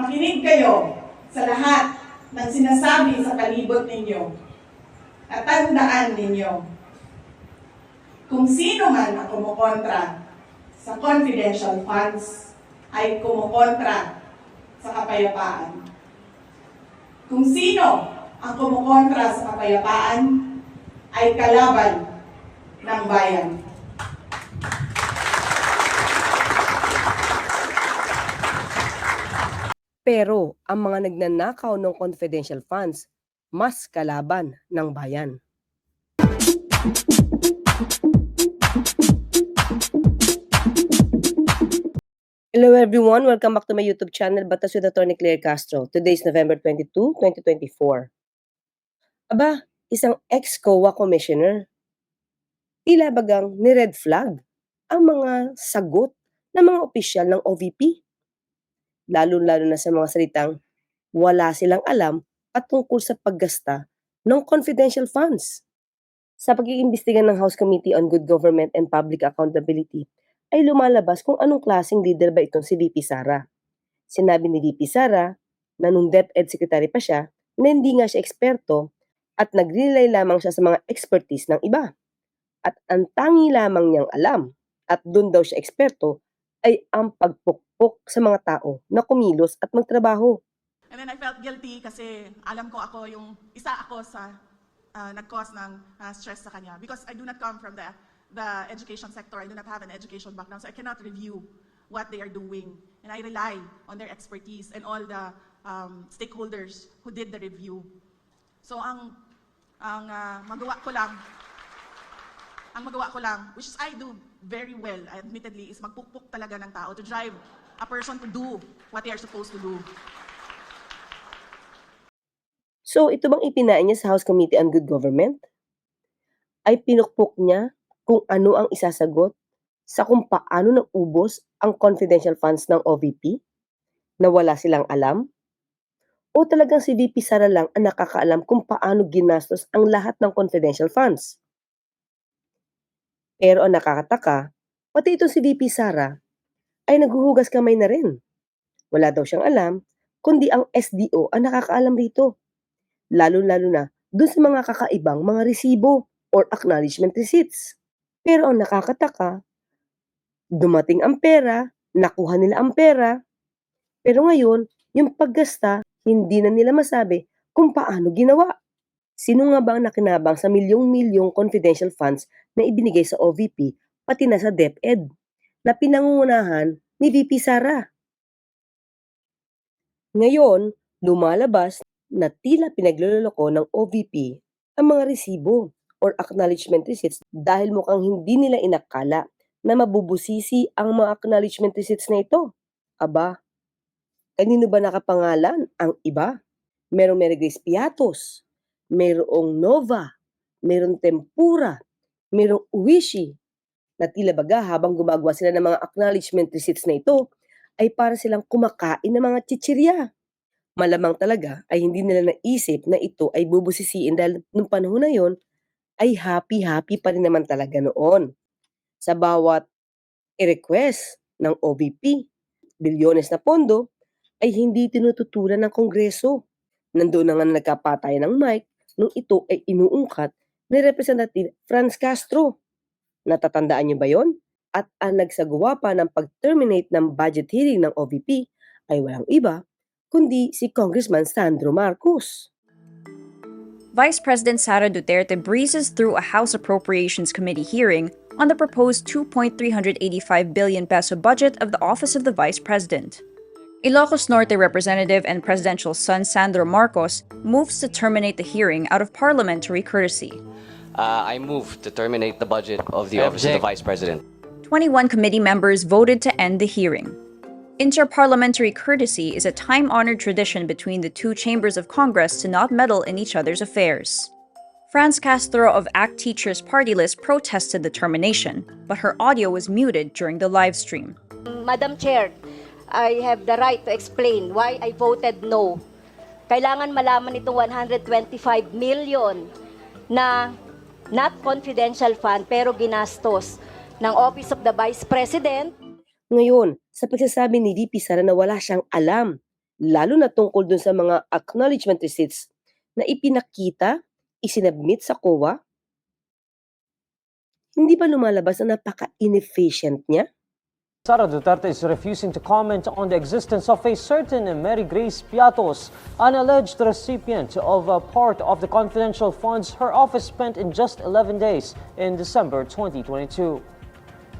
Makinig kayo sa lahat ng sinasabi sa palibot ninyo at tandaan ninyo kung sino man ang kumukontra sa confidential funds ay kumukontra sa kapayapaan. Kung sino ang kumukontra sa kapayapaan ay kalaban ng bayan. Pero ang mga nagnanakaw ng confidential funds, mas kalaban ng bayan. Hello everyone, welcome back to my YouTube channel, Batas with Attorney Claire Castro. Today is November 22, 2024. Aba, isang ex-COA commissioner. Tila bagang ni-red flag ang mga sagot ng mga opisyal ng OVP lalo-lalo na sa mga salitang wala silang alam at tungkol sa paggasta ng confidential funds. Sa pag-iimbestiga ng House Committee on Good Government and Public Accountability, ay lumalabas kung anong klaseng leader ba itong si VP Sara. Sinabi ni VP Sara na nung DepEd Secretary pa siya na hindi nga siya eksperto at nag-rely lamang siya sa mga expertise ng iba. At ang tangi lamang niyang alam at doon daw siya eksperto ay ang pagpukpok sa mga tao na kumilos at magtrabaho. And then I felt guilty kasi alam ko ako yung isa ako sa uh, nag-cause ng uh, stress sa kanya because I do not come from the the education sector. I do not have an education background, so I cannot review what they are doing. And I rely on their expertise and all the um, stakeholders who did the review. So ang ang uh, magawa ko lang ang magawa ko lang, which is I do very well, admittedly, is magpukpok talaga ng tao to drive a person to do what they are supposed to do. So ito bang ipinain niya sa House Committee on Good Government? Ay pinukpok niya kung ano ang isasagot sa kung paano naubos ang confidential funds ng OVP na wala silang alam? O talagang si VP Sara lang ang nakakaalam kung paano ginastos ang lahat ng confidential funds? Pero ang nakakataka, pati itong si VP Sara ay naghuhugas kamay na rin. Wala daw siyang alam, kundi ang SDO ang nakakaalam rito. Lalo-lalo na dun sa mga kakaibang mga resibo or acknowledgement receipts. Pero ang nakakataka, dumating ang pera, nakuha nila ang pera, pero ngayon, yung paggasta, hindi na nila masabi kung paano ginawa. Sino nga ba ang nakinabang sa milyong-milyong confidential funds na ibinigay sa OVP pati na sa DepEd na pinangungunahan ni VP Sara? Ngayon, lumalabas na tila pinagluloko ng OVP ang mga resibo or acknowledgement receipts dahil mukhang hindi nila inakala na mabubusisi ang mga acknowledgement receipts na ito. Aba, kanino ba nakapangalan ang iba? Merong Mary Grace Piatos, merong Nova, merong Tempura, merong Uwishi, na tila baga habang gumagawa sila ng mga acknowledgement receipts na ito, ay para silang kumakain ng mga chichirya. Malamang talaga ay hindi nila naisip na ito ay bubusisiin dahil nung panahon na yon ay happy-happy pa rin naman talaga noon. Sa bawat i-request ng OVP, bilyones na pondo, ay hindi tinututulan ng Kongreso. Nandoon na nga na nagkapatay ng mic nung ito ay inuungkat ni Representative Franz Castro. Natatandaan niyo ba yon? At ang nagsagawa pa ng pag-terminate ng budget hearing ng OVP ay walang iba kundi si Congressman Sandro Marcos. Vice President Sara Duterte breezes through a House Appropriations Committee hearing on the proposed 2.385 billion peso budget of the Office of the Vice President. Ilocos Norte Representative and presidential son Sandro Marcos moves to terminate the hearing out of parliamentary courtesy. Uh, I move to terminate the budget of the I Office of the. Vice President. 21 committee members voted to end the hearing. Interparliamentary courtesy is a time honored tradition between the two chambers of Congress to not meddle in each other's affairs. Franz Castro of ACT Teachers Party List protested the termination, but her audio was muted during the live stream. Madam Chair, I have the right to explain why I voted no. Kailangan malaman itong 125 million na not confidential fund pero ginastos ng Office of the Vice President Ngayon, sa pagsasabi ni VP Sara na wala siyang alam, lalo na tungkol dun sa mga acknowledgement receipts na ipinakita, isinabmit sa COA? Hindi ba lumalabas na napaka-inefficient niya? Sara Duterte is refusing to comment on the existence of a certain Mary Grace Piatos, an alleged recipient of a part of the confidential funds her office spent in just 11 days in December 2022.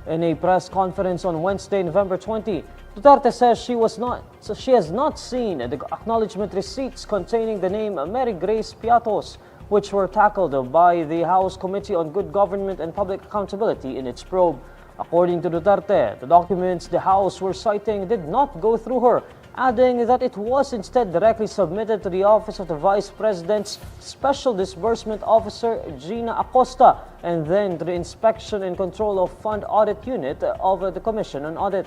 In a press conference on Wednesday, November 20, Duterte says she was not she has not seen the acknowledgement receipts containing the name Mary Grace Piatos, which were tackled by the House Committee on Good Government and Public Accountability in its probe. According to Duterte, the documents the House were citing did not go through her, adding that it was instead directly submitted to the Office of the Vice President's Special Disbursement Officer, Gina Acosta, and then to the Inspection and Control of Fund Audit Unit of the Commission on Audit.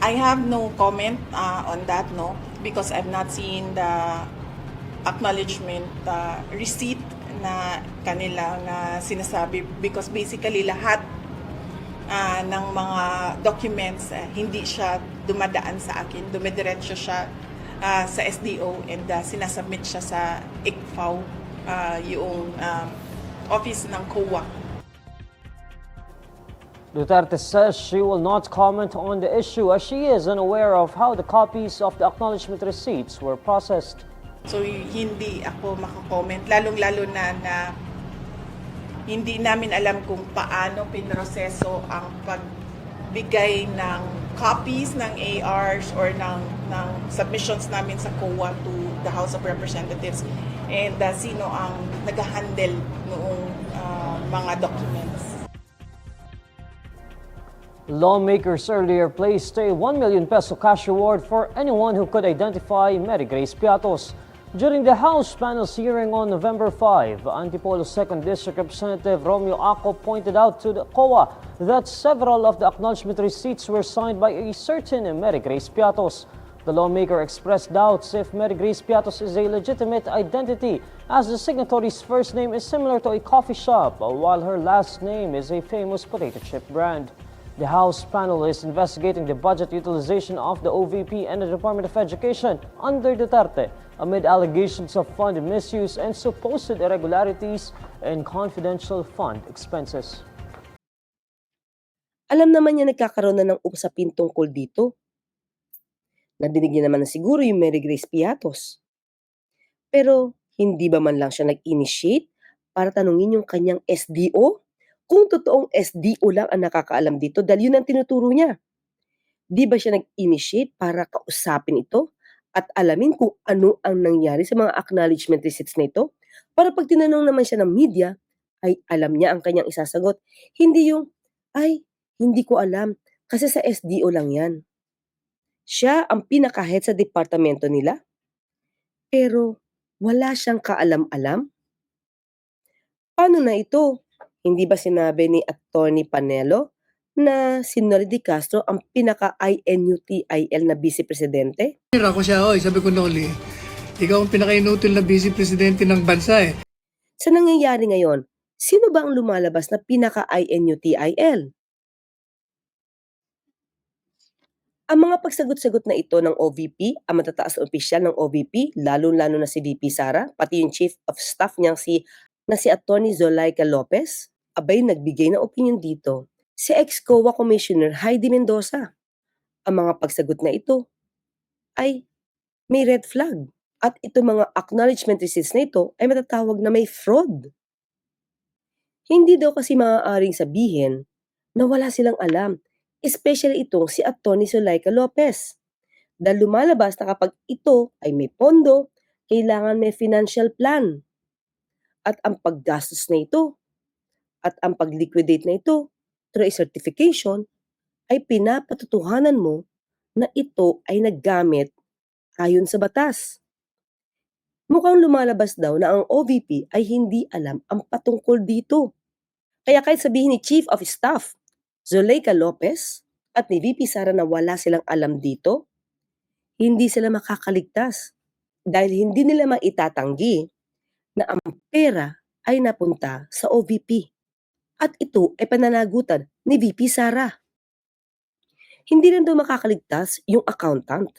I have no comment uh, on that, no, because I've not seen the acknowledgement uh, receipt na kanilang uh, sinasabi because basically lahat uh, ng mga documents uh, hindi siya dumadaan sa akin, dumidiretso siya uh, sa SDO and uh, sinasubmit siya sa ICFAO, uh, yung um, office ng COA. Duterte says she will not comment on the issue as she is unaware of how the copies of the acknowledgement receipts were processed. So hindi ako makakomment, lalong-lalo na na hindi namin alam kung paano pinroseso ang pagbigay ng copies ng ARs or ng, ng submissions namin sa COA to the House of Representatives and uh, sino ang nag-handle noong uh, mga documents. Lawmakers earlier placed a 1 million peso cash reward for anyone who could identify Mary Grace Piatos. During the House panel's hearing on November 5, Antipolo 2nd District Representative Romeo Aco pointed out to the COA that several of the acknowledgement receipts were signed by a certain Mary Grace Piatos. The lawmaker expressed doubts if Mary Grace Piatos is a legitimate identity, as the signatory's first name is similar to a coffee shop, while her last name is a famous potato chip brand. The House panel is investigating the budget utilization of the OVP and the Department of Education under Duterte amid allegations of fund misuse and supposed irregularities in confidential fund expenses. Alam naman niya nagkakaroon na ng usapin tungkol dito. Nadinig niya naman na siguro yung Mary Grace Piatos. Pero hindi ba man lang siya nag-initiate para tanungin yung kanyang SDO? Kung totoong SDO lang ang nakakaalam dito dahil yun ang tinuturo niya. Di ba siya nag-initiate para kausapin ito at alamin kung ano ang nangyari sa mga acknowledgement receipts na ito? Para pag tinanong naman siya ng media, ay alam niya ang kanyang isasagot. Hindi yung, ay, hindi ko alam kasi sa SDO lang yan. Siya ang pinaka-head sa departamento nila. Pero wala siyang kaalam-alam. Paano na ito? Hindi ba sinabi ni Attorney Panelo na si Noli Di Castro ang pinaka-INUTIL na vice-presidente? Ako siya, oy, sabi ko Noli, ikaw ang pinaka-inutil na vice presidente ng bansa eh. Sa nangyayari ngayon, sino ba ang lumalabas na pinaka-INUTIL? Ang mga pagsagot-sagot na ito ng OVP, ang matataas na opisyal ng OVP, lalo-lalo na si VP Sara, pati yung Chief of Staff niyang si, na si Attorney Zolaika Lopez, abay nagbigay ng opinion dito. Si ex-COA Commissioner Heidi Mendoza. Ang mga pagsagot na ito ay may red flag. At ito mga acknowledgement receipts na ito ay matatawag na may fraud. Hindi daw kasi maaaring sabihin na wala silang alam, especially itong si Atty. Zulaika Lopez. Dahil lumalabas na kapag ito ay may pondo, kailangan may financial plan. At ang paggastos na ito at ang pag-liquidate na ito through a certification ay pinapatutuhanan mo na ito ay naggamit ayon sa batas. Mukhang lumalabas daw na ang OVP ay hindi alam ang patungkol dito. Kaya kahit sabihin ni Chief of Staff, Zuleika Lopez, at ni VP Sara na wala silang alam dito, hindi sila makakaligtas dahil hindi nila maitatanggi na ang pera ay napunta sa OVP. At ito ay pananagutan ni VP Sara. Hindi rin daw makakaligtas yung accountant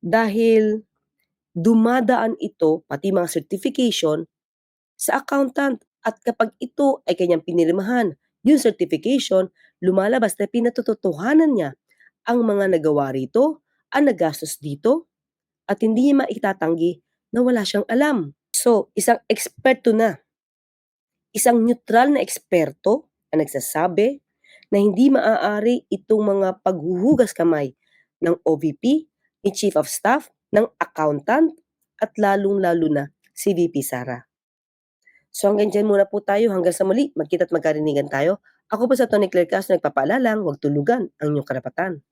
dahil dumadaan ito, pati mga certification, sa accountant. At kapag ito ay kanyang pinirmahan, yung certification, lumalabas na pinatututuhanan niya ang mga nagawa rito, ang nagastos dito, at hindi niya maitatanggi na wala siyang alam. So, isang eksperto na, isang neutral na eksperto ang nagsasabi na hindi maaari itong mga paghuhugas kamay ng OVP, ni Chief of Staff, ng accountant, at lalong-lalo na si VP Sara. So hanggang dyan muna po tayo. Hanggang sa muli, magkita at magkarinigan tayo. Ako po sa Tony Claire Castro nagpapaalalang, huwag tulugan ang inyong karapatan.